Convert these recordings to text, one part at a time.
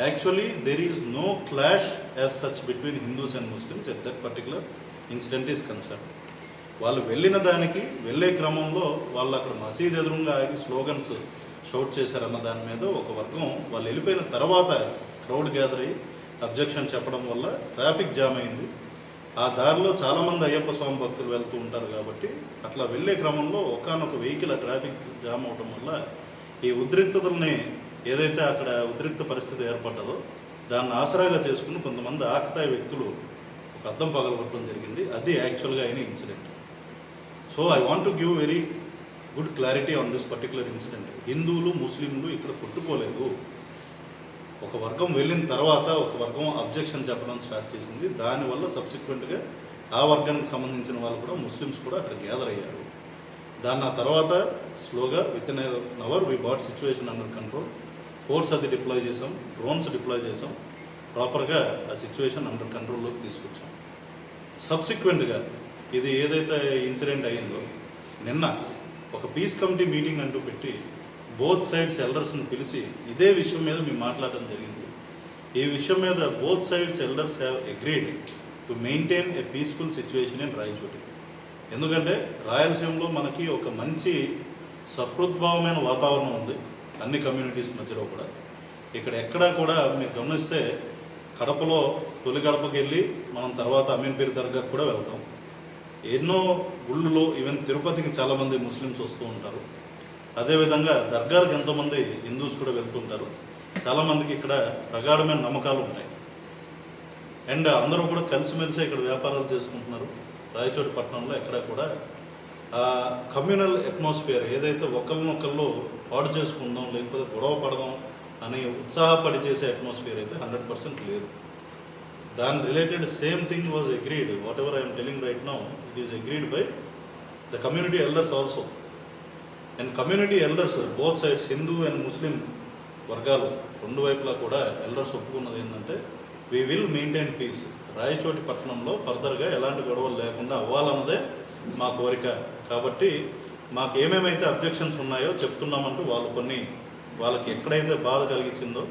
Actually there is no clash as such between Hindus and Muslims at that particular incident is concern వాళ్ళు వెళ్ళిన దానికి వెళ్ళే క్రమంలో వాళ్ళు అక్కడ మసీద్ ఎదురుగా ఆగి స్లోగన్స్ షౌట్ చేశారన్న దాని మీద ఒక వర్గం వాళ్ళు వెళ్ళిపోయిన తర్వాత క్రౌడ్ గ్యాదర్ అయ్యి అబ్జెక్షన్ చెప్పడం వల్ల ట్రాఫిక్ జామ్ అయింది. ఆ దారిలో చాలామంది అయ్యప్ప స్వామి భక్తులు వెళ్తూ ఉంటారు కాబట్టి అట్లా వెళ్ళే క్రమంలో ఒకనొక వెహికల్ ఆ ట్రాఫిక్ జామ్ అవడం వల్ల ఈ ఉద్రిక్తతల్ని ఏదైతే అక్కడ ఉద్రిక్త పరిస్థితి ఏర్పడ్డదో దాన్ని ఆసరాగా చేసుకుని కొంతమంది ఆకతాయి వ్యక్తులు ఒక అద్దం పగలగొట్టడం జరిగింది. అది యాక్చువల్గా అయిన incident. So I want to give very good clarity on this particular incident. హిందువులు ముస్లింలు ఇక్కడ కొట్టుకోలేదు. ఒక వర్గం వెళ్ళిన తర్వాత ఒక వర్గం అబ్జెక్షన్ చెప్పడం స్టార్ట్ చేసింది. దానివల్ల సబ్సిక్వెంట్గా ఆ వర్గానికి సంబంధించిన వాళ్ళు కూడా ముస్లిమ్స్ కూడా అక్కడ గ్యాదర్ అయ్యారు. దాన్ని ఆ తర్వాత స్లోగా with in hour we brought situation under control. Force అది డిప్లాయ్ చేసాం డ్రోన్స్ డిప్లాయ్ చేసాం ప్రాపర్గా ఆ సిచ్యువేషన్ అండర్ కంట్రోల్లోకి తీసుకొచ్చాం. సబ్సిక్వెంట్గా ఇది ఏదైతే ఇన్సిడెంట్ అయిందో నిన్న ఒక పీస్ కమిటీ మీటింగ్ అంటూ పెట్టి బోత్ సైడ్స్ ఎల్డర్స్ని పిలిచి ఇదే విషయం మీద మేము మాట్లాడటం జరిగింది. ఈ విషయం మీద both sides elders have agreed to maintain a peaceful situation in Rayachoti. ఎందుకంటే రాయలసీమలో మనకి ఒక మంచి సహృద్భావమైన వాతావరణం ఉంది. అన్ని కమ్యూనిటీస్ మధ్యలో కూడా. ఇక్కడ ఎక్కడా కూడా మీరు గమనిస్తే కడపలో తొలి గడపకి వెళ్ళి మనం తర్వాత అమీన్పీర్ దర్గాకు కూడా వెళ్తాం. ఎన్నో గుళ్ళులో ఈవెన్ తిరుపతికి చాలామంది ముస్లిమ్స్ వస్తూ ఉంటారు. అదేవిధంగా దర్గాలకు ఎంతోమంది హిందూస్ కూడా వెళ్తుంటారు. చాలామందికి ఇక్కడ ప్రగాఢమైన నమ్మకాలు ఉంటాయి. అండ్ అందరూ కూడా కలిసిమెలిసి ఇక్కడ వ్యాపారాలు చేసుకుంటున్నారు. రాయచోటి పట్టణంలో ఎక్కడ కూడా కమ్యూనల్ అట్మాస్ఫియర్ ఏదైతే ఒకరినొకళ్ళు పాడు చేసుకుందాం లేకపోతే గొడవ పడదాం అని ఉత్సాహపడి చేసే అట్మాస్ఫియర్ అయితే హండ్రెడ్ పర్సెంట్ లేదు. దాని related same thing was agreed. Whatever I'm telling right now it is agreed by the community elders also. And community elders both sides Hindu and Muslim వర్గాలు రెండు వైపులా కూడా ఎల్డర్స్ ఒప్పుకున్నది ఏంటంటే we will maintain peace Rayachoti పట్టణంలో ఫర్దర్గా ఎలాంటి గొడవలు లేకుండా అవ్వాలన్నదే మా కోరిక. కాబట్టి మాకు ఏమేమైతే అబ్జెక్షన్స్ ఉన్నాయో చెప్తున్నామంటూ వాళ్ళు కొన్ని వాళ్ళకి ఎక్కడైతే బాధ కలిగించిందో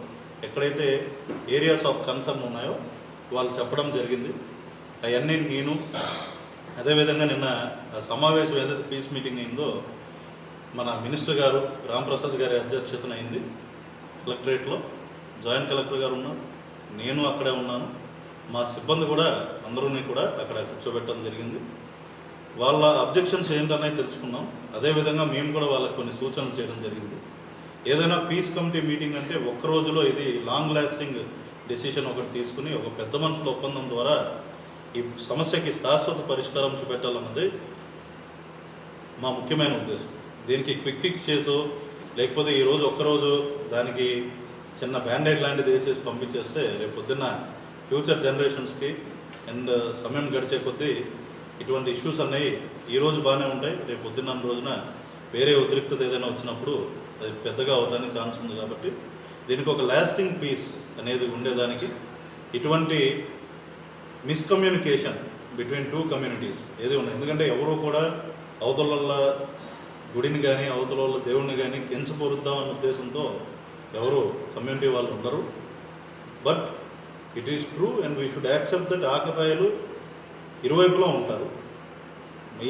ఎక్కడైతే ఏరియాస్ ఆఫ్ కన్సర్న్ ఉన్నాయో వాళ్ళు చెప్పడం జరిగింది. అవన్నీ నేను అదేవిధంగా నిన్న ఆ సమావేశం ఏదైతే పీస్ మీటింగ్ అయిందో మన మినిస్టర్ గారు రాంప్రసాద్ గారి అధ్యక్షతన అయింది కలెక్టరేట్లో. జాయింట్ కలెక్టర్ గారు ఉన్నారు నేను అక్కడే ఉన్నాను. మా సిబ్బంది కూడా అందరూని కూడా అక్కడ కూర్చోబెట్టడం జరిగింది. వాళ్ళ అబ్జెక్షన్స్ ఏంటనేది తెలుసుకున్నాం. అదేవిధంగా మేము కూడా వాళ్ళకి కొన్ని సూచనలు చేయడం జరిగింది. ఏదైనా పీస్ కమిటీ మీటింగ్ అంటే ఒక్క రోజులో ఇది లాంగ్ లాస్టింగ్ డెసిషన్ ఒకటి తీసుకుని ఒక పెద్ద మనుషుల ఒప్పందం ద్వారా ఈ సమస్యకి శాశ్వత పరిష్కారం చూపెట్టాలన్నది మా ముఖ్యమైన ఉద్దేశం. దీనికి క్విక్ ఫిక్స్ చేసో లేకపోతే ఈరోజు ఒక్కరోజు దానికి చిన్న బ్యాండేడ్ లాంటిది వేసేసి పంపించేస్తే రేపు పొద్దున్న ఫ్యూచర్ జనరేషన్స్కి అండ్ సమయం గడిచే కొద్దీ ఇటువంటి ఇష్యూస్ అనేవి ఈరోజు బాగానే ఉంటాయి. రేపు పొద్దున్న రోజున వేరే ఉద్రిక్తత ఏదైనా వచ్చినప్పుడు అది పెద్దగా అవడానికి ఛాన్స్ ఉంది కాబట్టి దీనికి ఒక లాస్టింగ్ పీస్ అనేది ఉండేదానికి ఇటువంటి మిస్కమ్యూనికేషన్ బిట్వీన్ టూ కమ్యూనిటీస్ ఏది ఉన్నాయి ఎందుకంటే ఎవరు కూడా అవతల గుడిని కానీ అవతల దేవుడిని కానీ కించపరుద్దాం అన్న ఉద్దేశంతో ఎవరు కమ్యూనిటీ వాళ్ళు ఉండరు. But it is true and we should accept that ఆకతాయిలు ఇరువైపులా ఉంటారు.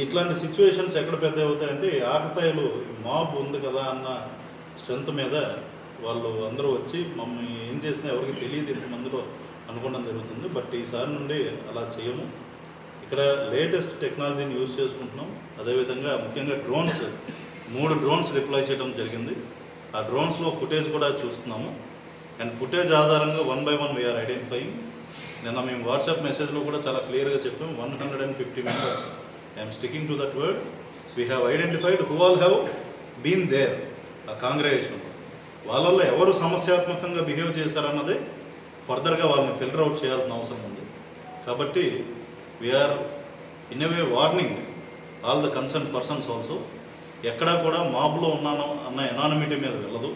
ఇట్లాంటి సిచ్యువేషన్స్ ఎక్కడ పెద్ద అవుతాయంటే ఆకతాయిలు మాబ్ ఉంది కదా అన్న స్ట్రెంత్ మీద వాళ్ళు అందరూ వచ్చి మమ్మల్ని ఏం చేసినా ఎవరికి తెలియదు ఇంతమందిలో అనుకోవడం జరుగుతుంది. బట్ ఈసారి నుండి అలా చేయము. ఇక్కడ లేటెస్ట్ టెక్నాలజీని యూజ్ చేసుకుంటున్నాం. అదేవిధంగా ముఖ్యంగా డ్రోన్స్ మూడు డ్రోన్స్ డిప్లాయ్ చేయడం జరిగింది. ఆ డ్రోన్స్లో ఫుటేజ్ కూడా చూస్తున్నాము. అండ్ ఫుటేజ్ ఆధారంగా one by one we're identifying నిన్న మేము వాట్సాప్ మెసేజ్లో కూడా చాలా క్లియర్గా చెప్పాం one hundred and fifty members. I'm sticking to that word we have identified who all have been there a congregation. వాళ్ళల్లో ఎవరు సమస్యాత్మకంగా బిహేవ్ చేశారన్నది ఫర్దర్గా వాళ్ళని ఫిల్టర్ అవుట్ చేయాల్సిన అవసరం ఉంది. కాబట్టి we're in way warning all the concern persons also ఎక్కడా కూడా మాబ్లో ఉన్నాను అన్న ఎనానమిటీ మీద వెళ్ళదు.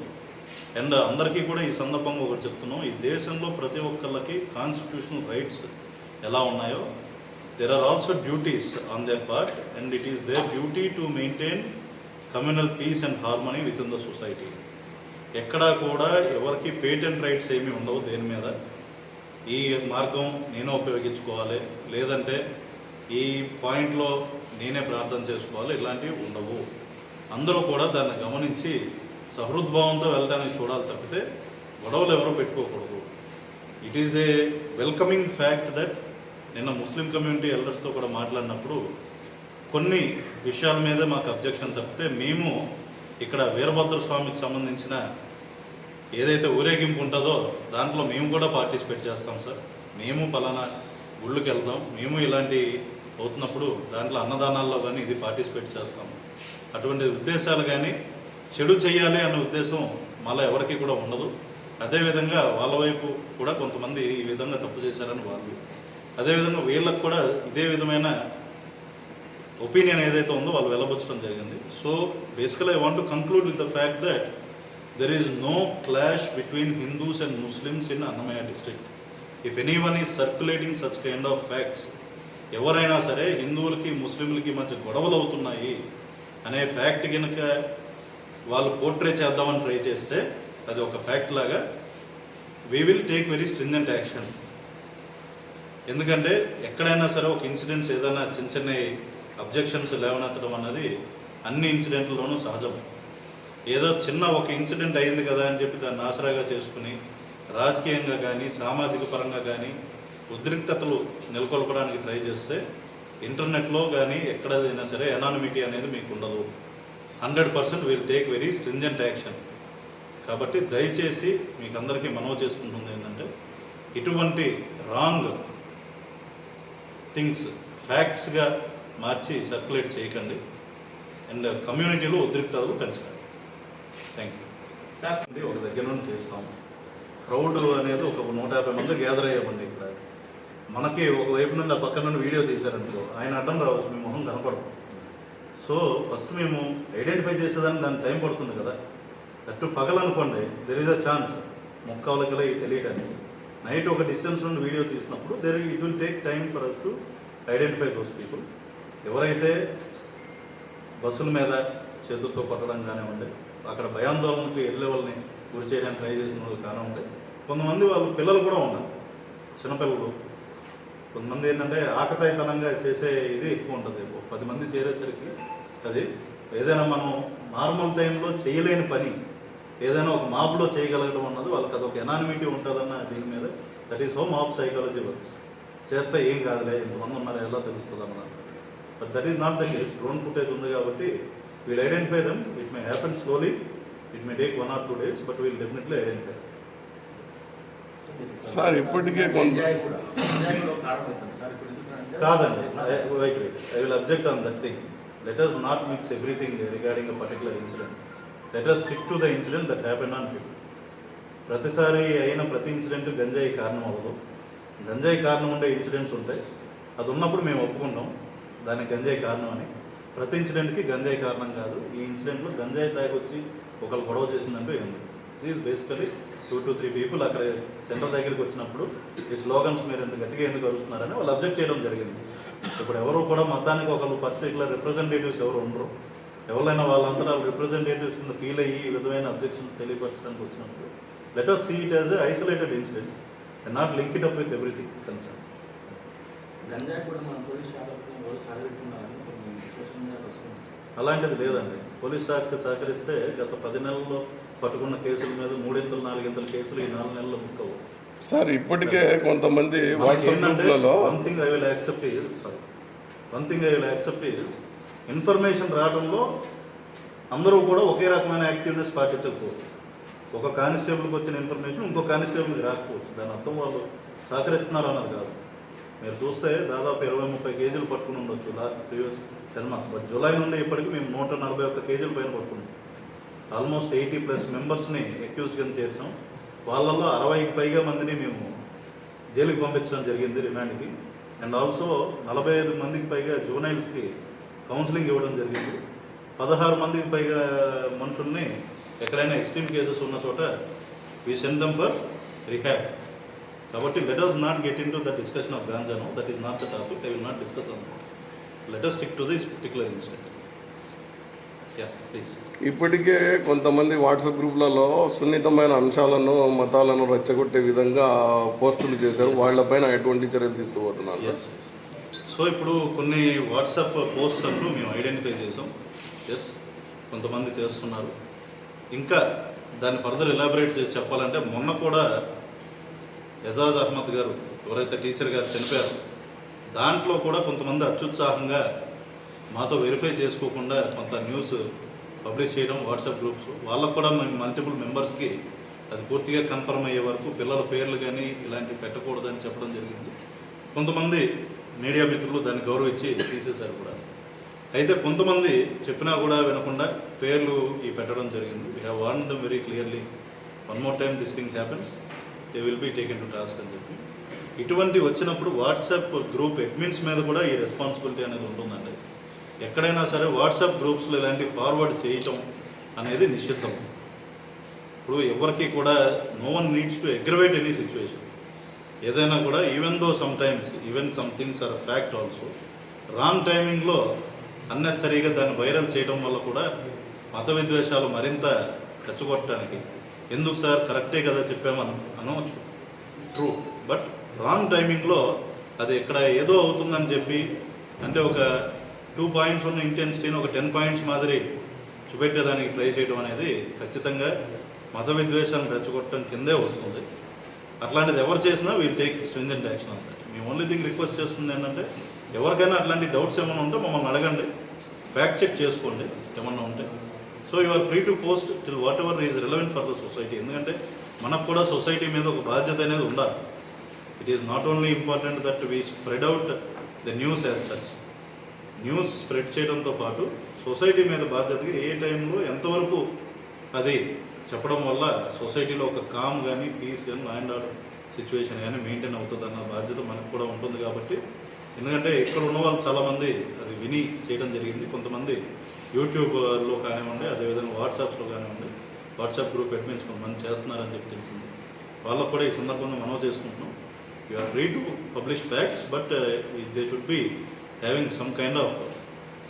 అండ్ అందరికీ కూడా ఈ సందర్భంగా ఒకటి చెప్తున్నాం ఈ దేశంలో ప్రతి ఒక్కళ్ళకి కాన్స్టిట్యూషనల్ రైట్స్ ఎలా ఉన్నాయో there are also duties on their part and it is their duty to maintain communal peace and harmony within the society ఎక్కడా కూడా ఎవరికి పేటెంట్ రైట్స్ ఏమీ ఉండవు దేని మీద. ఈ మార్గం నేనే ఉపయోగించుకోవాలి లేదంటే ఈ పాయింట్లో నేనే ప్రార్థన చేసుకోవాలి ఇలాంటివి ఉండవు. అందరూ కూడా దాన్ని గమనించి సహృద్భావంతో వెళ్ళడానికి చూడాలి తప్పితే గొడవలు ఎవరూ పెట్టుకోకూడదు. It is a welcoming fact that నిన్న ముస్లిం కమ్యూనిటీ ఎల్డర్స్తో కూడా మాట్లాడినప్పుడు కొన్ని విషయాల మీద మాకు అబ్జెక్షన్ తప్పితే మేము ఇక్కడ వీరభద్ర స్వామికి సంబంధించిన ఏదైతే ఊరేగింపు ఉంటుందో దాంట్లో మేము కూడా పార్టిసిపేట్ చేస్తాం సార్. మేము పలానా గుళ్ళకి వెళ్దాం. మేము ఇలాంటి అవుతున్నప్పుడు దాంట్లో అన్నదానాల్లో కానీ ఇది పార్టిసిపేట్ చేస్తాము అటువంటి ఉద్దేశాలు కానీ చెడు చేయాలి అనే ఉద్దేశం మళ్ళీ ఎవరికి కూడా ఉండదు. అదేవిధంగా వాళ్ళ వైపు కూడా కొంతమంది ఈ విధంగా తప్పు చేశారని వాళ్ళు. అదేవిధంగా వీళ్ళకు కూడా ఇదే విధమైన ఒపీనియన్ ఏదైతే ఉందో వాళ్ళు వెళ్ళబుచ్చడం జరిగింది. So basically I want to conclude with the fact that there is no clash between Hindus and Muslims in Annamayya district if any one is circulating such kind of facts ఎవరైనా సరే హిందువులకి ముస్లింలకి మధ్య గొడవలు అవుతున్నాయి అనే ఫ్యాక్ట్ కనుక వాళ్ళు portray చేద్దామని ట్రై చేస్తే అది ఒక ఫ్యాక్ట్ లాగా we will take very stringent action ఎందుకంటే ఎక్కడైనా సరే ఒక ఇన్సిడెంట్స్ ఏదైనా చిన్న చిన్న అబ్జెక్షన్స్ లేవనెత్తడం అన్నది అన్ని ఇన్సిడెంట్లలోనూ సహజం. ఏదో చిన్న ఒక ఇన్సిడెంట్ అయింది కదా అని చెప్పి దాన్ని ఆసరాగా చేసుకుని రాజకీయంగా కానీ సామాజిక పరంగా కానీ ఉద్రిక్తతలు నెలకొల్పడానికి ట్రై చేస్తే ఇంటర్నెట్లో కానీ ఎక్కడైనా సరే ఎనానిమిటీ అనేది మీకు ఉండదు. Hundred percent will take very stringent action. కాబట్టి దయచేసి మీకు అందరికీ మనవ చేసుకుంటుంది ఏంటంటే ఇటువంటి రాంగ్ థింగ్స్ ఫ్యాక్ట్స్గా మార్చి సర్క్యులేట్ చేయకండి. అండ్ కమ్యూనిటీలో ఉద్రిక్తలు పెంచకండి. Thank you. సార్ ఒక దగ్గర నుండి చేస్తాం. క్రౌడ్ అనేది ఒక నూట యాభై మంది గ్యాదర్ అయ్యామండి ఇక్కడ. మనకి ఒక వైపు నుండి ఆ పక్క నుండి వీడియో తీశారనుకో ఆయన అడ్డం రావచ్చు మీ మొహం కనపడదు. సో ఫస్ట్ మేము ఐడెంటిఫై చేసేదానికి దానికి టైం పడుతుంది కదా. ఫస్ట్ పగలనుకోండి దెర్ ఇస్ అ ఛాన్స్ మొక్కవలకల తెలియటానికి. నైట్ ఒక డిస్టెన్స్ నుండి వీడియో తీసినప్పుడు there it will take time for us to identify those people ఎవరైతే బస్సుల మీద చేతులతో కొట్టడం కానివ్వండి అక్కడ భయాందోళనకు వెళ్ళే వాళ్ళని గురి చేయడానికి ట్రై చేసిన వాళ్ళు కానివ్వండి కొంతమంది వాళ్ళు పిల్లలు కూడా ఉన్నారు చిన్నపిల్లలు. కొంతమంది ఏంటంటే ఆకతాయితనంగా చేసే ఇది ఎక్కువ ఉంటుంది. పది మంది చేరేసరికి అది ఏదైనా మనం నార్మల్ టైంలో చేయలేని పని ఏదైనా ఒక మాబ్లో చేయగలగడం అన్నది వాళ్ళకి అదొక ఎనానిమిటీ ఉంటుందన్న దీని మీద. That is how mob psychology works చేస్తే ఏం కాదులే ఇంతమంది ఉన్నారు ఎలా తెలుస్తుంది అన్నది. But that is not the case drone footage ఉంది కాబట్టి we'll identify them it may happen slowly it may take one or two days but we'll definitely identify sir ఇప్పటికే కాదండి. I will object on that thing let's not mix everything regarding a particular incident let us stick to the incident that happen on fifth ప్రతిసారి అయిన ప్రతి incident గంజాయి కారణం అవ్వదు. గంజాయి కారణం ఉండే ఇన్సిడెంట్స్ ఉంటాయి. అది ఉన్నప్పుడు మేము ఒప్పుకుంటాం. దానికి గంజాయి కారణం అని. ప్రతి ఇన్సిడెంట్కి గంజాయి కారణం కాదు. ఈ ఇన్సిడెంట్లో గంజాయి తాగి వచ్చి ఒకళ్ళు గొడవ చేసిందంటూ ఏంది is basically two to three people అక్కడ సెంటర్ దగ్గరికి వచ్చినప్పుడు ఈ స్లోగన్స్ మీరు ఎంత గట్టిగా ఎందుకు అరుస్తున్నారని వాళ్ళు అబ్జెక్ట్ చేయడం జరిగింది. ఇప్పుడు ఎవరు కూడా మతానికి ఒకళ్ళు పర్టికులర్ రిప్రజెంటేటివ్స్ ఎవరు ఉండరు. ఎవరైనా వాళ్ళంతా వాళ్ళ రిప్రజెంటేటివ్స్ కింద ఫీల్ అయ్యి ఈ విధమైన అబ్జెక్షన్స్ తెలియపరచడానికి వచ్చినప్పుడు let us see it as isolated incident and not link it up with everything concern అలాంటిది లేదండి. పోలీస్ శాఖ సహకరిస్తే గత పది నెలల్లో పట్టుకున్న కేసుల మీద మూడింతలు నాలుగింతల కేసులు ఈ నాలుగు నెలల్లో బుక్ అవ్వవు. సార్ ఇప్పటికే కొంతమంది వాట్సాప్ గ్రూప్లలో one thing I will accept sorry one thing I will accept information రావడంలో అందరూ కూడా ఒకే రకమైన యాక్టివ్నెస్ పాటించకపోవచ్చు. ఒక కానిస్టేబుల్కి వచ్చిన ఇన్ఫర్మేషన్ ఇంకో కానిస్టేబుల్కి రాకపోవచ్చు. దాని అర్థం వాళ్ళు సహకరిస్తున్నారు అన్నది కాదు. మీరు చూస్తే దాదాపు ఇరవై ముప్పై కేజీలు పట్టుకుని ఉండొచ్చు last previous ten months. But July నుండి ఇప్పటికి మేము నూట నలభై ఒక్క కేజీల పైన పట్టుకున్నాం. ఆల్మోస్ట్ ఎయిటీ ప్లస్ మెంబర్స్ని అక్యూజ్ కింద చేర్చాం. వాళ్ళల్లో అరవైకి పైగా మందిని మేము జైలుకి పంపించడం జరిగింది రిమాండ్కి. అండ్ ఆల్సో నలభై ఐదు మందికి పైగా జూనైల్స్కి కౌన్సిలింగ్ ఇవ్వడం జరిగింది. పదహారు మందికి పైగా మనుషుల్ని ఎక్కడైనా ఎక్స్ట్రీమ్ కేసెస్ ఉన్న చోట we send them for rehab కాబట్టి let us not get into the discussion of గాంజాను that is not the topic I will not discuss on let us stick to this particular incident ఇప్పటికే కొంతమంది WhatsApp గ్రూప్లలో సున్నితమైన అంశాలను మతాలను రెచ్చగొట్టే విధంగా పోస్టులు చేశారు. వాళ్ళపైన ఎటువంటి చర్యలు తీసుకోబోతున్నారు ఎస్ సో ఇప్పుడు కొన్ని వాట్సాప్ పోస్టర్లు మేము ఐడెంటిఫై చేసాం ఎస్ కొంతమంది చేస్తున్నారు. ఇంకా దాన్ని ఫర్దర్ ఎలాబరేట్ చేసి చెప్పాలంటే మొన్న కూడా ఎజాజ్ అహ్మద్ గారు ఎవరైతే టీచర్ గారు చనిపోయారు దాంట్లో కూడా కొంతమంది అత్యుత్సాహంగా మాతో వెరిఫై చేసుకోకుండా కొంత న్యూస్ పబ్లిష్ చేయడం వాట్సాప్ గ్రూప్స్ వాళ్ళకు కూడా మేము మల్టిపుల్ మెంబర్స్కి అది పూర్తిగా కన్ఫర్మ్ అయ్యే వరకు పిల్లల పేర్లు కానీ ఇలాంటివి పెట్టకూడదని చెప్పడం జరిగింది. కొంతమంది మీడియా మిత్రులు దాన్ని గౌరవించి తీసేశారు కూడా. అయితే కొంతమంది చెప్పినా కూడా వినకుండా పేర్లు ఈ పెట్టడం జరిగింది. We have warn them very clearly one more time this thing happens they will be taken to task అని చెప్పి. ఇటువంటి వచ్చినప్పుడు వాట్సాప్ గ్రూప్ అడ్మిన్స్ మీద కూడా ఈ రెస్పాన్సిబిలిటీ అనేది ఉంటుందండి. ఎక్కడైనా సరే వాట్సాప్ గ్రూప్స్లో ఇలాంటి ఫార్వర్డ్ చేయటం అనేది నిషిద్ధం. ఇప్పుడు ఎవరికి కూడా no one needs to aggravate any situation ఏదైనా కూడా even though sometimes even some things are fact also wrong టైమింగ్లో అన్నెసరీగా దాన్ని వైరల్ చేయడం వల్ల కూడా మత విద్వేషాలు మరింత రెచ్చగొట్టడానికి ఎందుకు సార్? కరెక్టే కదా చెప్పామని అనవచ్చు. ట్రూ బట్ రాంగ్ టైమింగ్లో అది ఇక్కడ ఏదో అవుతుందని చెప్పి అంటే ఒక టూ పాయింట్స్ ఉన్న ఇంటెన్సిటీని ఒక టెన్ పాయింట్స్ మాదిరి చూపెట్టేదానికి ట్రై చేయడం అనేది ఖచ్చితంగా మత విద్వేషాన్ని రెచ్చగొట్టడం కిందే వస్తుంది. అట్లాంటిది ఎవరు చేసినా వీల్ టేక్ స్ట్రింజెంట్ యాక్షన్ అంతే మేము ఓన్లీ థింగ్ రిక్వెస్ట్ చేస్తుంది ఏంటంటే ఎవరికైనా అట్లాంటి డౌట్స్ ఏమైనా ఉంటే మమ్మల్ని అడగండి ఫ్యాక్ట్ చెక్ చేసుకోండి ఏమన్నా ఉంటే. So you are free to post till whatever is relevant for the society ఎందుకంటే మనకు కూడా సొసైటీ మీద ఒక బాధ్యత అనేది ఉండాలి. It is not only important that we spread out the news as such news spread చేయడంతో పాటు సొసైటీ మీద బాధ్యతగా ఏ టైంలో ఎంతవరకు అది చెప్పడం వల్ల సొసైటీలో ఒక కామ్ కానీ పీస్ కానీ ల్యాండ్ ఆర్డర్ సిచ్యువేషన్ కానీ మెయింటైన్ అవుతుంది అన్న బాధ్యత మనకు కూడా ఉంటుంది కాబట్టి ఎందుకంటే ఇక్కడ ఉన్న వాళ్ళు చాలామంది అది విని చేయడం జరిగింది. కొంతమంది యూట్యూబ్లో కానివ్వండి అదేవిధంగా వాట్సాప్స్లో కానివ్వండి వాట్సాప్ గ్రూప్ అడ్మిన్స్ కొంతమంది చేస్తున్నారని చెప్పి తెలిసింది. వాళ్ళకు కూడా ఈ సందర్భంగా మనం చేసుకుంటున్నాం. You are free to publish facts but they should be some kind of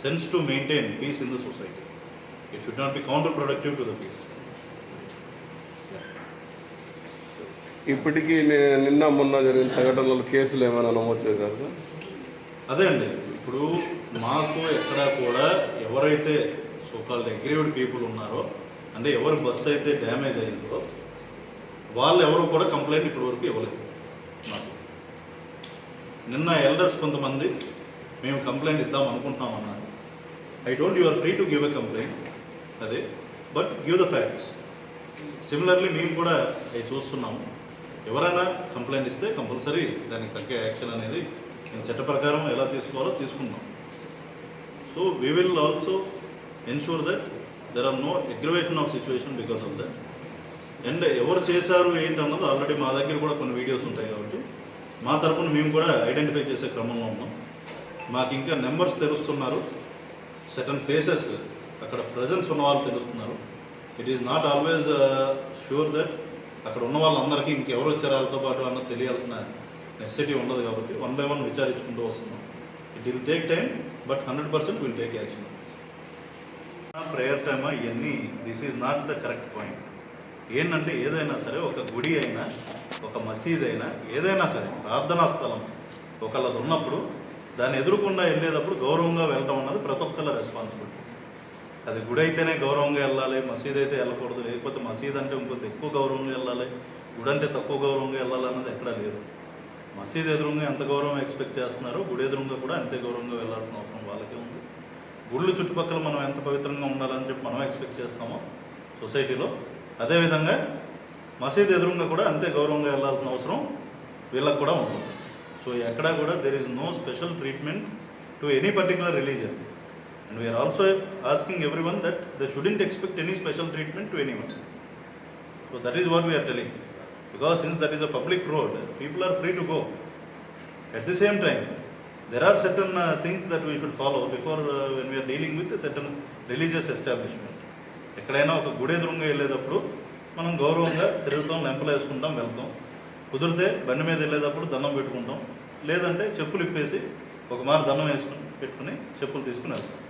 sense to maintain peace in the society it should not be counter productive to the peace ఇప్పటికీ నిన్న మొన్న జరిగిన సంఘటనలు కేసులు ఏమైనా నమోదు చేశారు సార్? అదే అండి. ఇప్పుడు మాకు ఎక్కడ కూడా ఎవరైతే సోకాల్డ్ అగ్రీవ్డ్ పీపుల్ ఉన్నారో అంటే ఎవరి బస్సు అయితే డ్యామేజ్ అయిందో వాళ్ళు ఎవరు కూడా కంప్లైంట్ ఇప్పటి వరకు ఇవ్వలేదు మాకు. నిన్న ఎల్డర్స్ కొంతమంది మేము కంప్లైంట్ ఇద్దాం అనుకుంటున్నాం అన్నారు I don't you are free to give a complaint అదే. But give the facts similarly మేము కూడా అవి చూస్తున్నాము. ఎవరైనా కంప్లైంట్ ఇస్తే కంపల్సరీ దానికి తగ్గ యాక్షన్ అనేది నేను చట్ట ప్రకారం ఎలా తీసుకోవాలో తీసుకుంటాం so we will also ensure that there are no aggravation of situation because of that and ఎవరు చేశారు ఏంటి అన్నది ఆల్రెడీ మా దగ్గర కూడా కొన్ని వీడియోస్ ఉంటాయి కాబట్టి మా తరపున మేము కూడా ఐడెంటిఫై చేసే క్రమంలో ఉన్నాం. మాకు ఇంకా నెంబర్స్ తెలుస్తున్నారు. సెటన్ ఫేసెస్ అక్కడ ప్రజెన్స్ ఉన్న వాళ్ళు తెలుస్తున్నారు. It is not always sure that అక్కడ ఉన్న వాళ్ళందరికీ ఇంకెవరు వచ్చారు వాళ్ళతో పాటు అన్నది తెలియాల్సిన నెసెసిటీ ఉండదు కాబట్టి వన్ బై వన్ విచారించుకుంటూ వస్తున్నాం. It will take time but hundred percent will take action prayer time ఇవన్నీ this is not the correct point ఏంటంటే ఏదైనా సరే ఒక గుడి అయినా ఒక మసీద్ అయినా ఏదైనా సరే ప్రార్థనా స్థలం ఒకళ్ళది ఉన్నప్పుడు దాన్ని ఎదురుకుండా వెళ్ళేటప్పుడు గౌరవంగా వెళ్ళడం అన్నది ప్రతి ఒక్కళ్ళ రెస్పాన్సిబిలిటీ అది గుడి అయితేనే గౌరవంగా వెళ్ళాలి మసీద్ అయితే వెళ్ళకూడదు లేకపోతే మసీద్ అంటే ఇంకొంత ఎక్కువ గౌరవంగా వెళ్ళాలి గుడి అంటే తక్కువ గౌరవంగా వెళ్ళాలన్నది ఎక్కడా లేదు. మసీద్ ఎదురుగా ఎంత గౌరవం ఎక్స్పెక్ట్ చేస్తున్నారో గుడి ఎదురుగా కూడా అంతే గౌరవంగా వెళ్ళాల్సిన అవసరం వాళ్ళకే ఉంది. గుళ్ళు చుట్టుపక్కల మనం ఎంత పవిత్రంగా ఉండాలని చెప్పి మనం ఎక్స్పెక్ట్ చేస్తామో సొసైటీలో అదేవిధంగా మసీద్ ఎదురుగా కూడా అంతే గౌరవంగా వెళ్ళాల్సిన అవసరం వీళ్ళకి కూడా ఉంటుంది. సో ఎక్కడా కూడా there is no special treatment to any particular religion and we're also asking every one that they shouldn't expect any special treatment to any one so that is what we're telling because since that is a public road people are free to go At the same time, there are certain things that we should follow before when we're dealing with are religious establishment ఎక్కడైనా ఒక గుడి ఎదురుగా వెళ్ళేటప్పుడు మనం గౌరవంగా తిరుగుతాం లెంపలు వేసుకుంటాం వెళ్తాం. కుదిరితే బండి మీద వెళ్ళేటప్పుడు దండం పెట్టుకుంటాం. లేదంటే చెప్పులు ఇప్పేసి ఒక మారు దండం వేసుకుని పెట్టుకుని చెప్పులు తీసుకుని వెళ్తాం.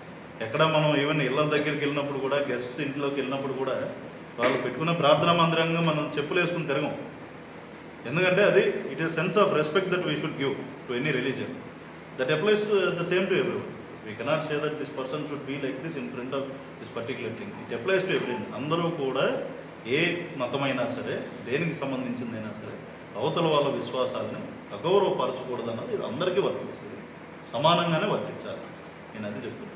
ఎక్కడ మనం ఈవెన్ ఇళ్ళ దగ్గరికి వెళ్ళినప్పుడు కూడా గెస్ట్స్ ఇంట్లోకి వెళ్ళినప్పుడు కూడా వాళ్ళు పెట్టుకున్న ప్రార్థనా మందిరంగా మనం చెప్పులు వేసుకుని తిరగం. ఎందుకంటే అది it is sense of respect that we should give to any religion that applies to the same to every we cannot say that this person should be like this in front of this particular thing it applies to every అందరూ కూడా ఏ మతమైనా సరే దేనికి సంబంధించిందైనా సరే అవతల వాళ్ళ విశ్వాసాలని అగౌరవపరచకూడదన్నది ఇది అందరికీ వర్తించాలి సమానంగానే వర్తించాలి. నేను అది చెప్తున్నాను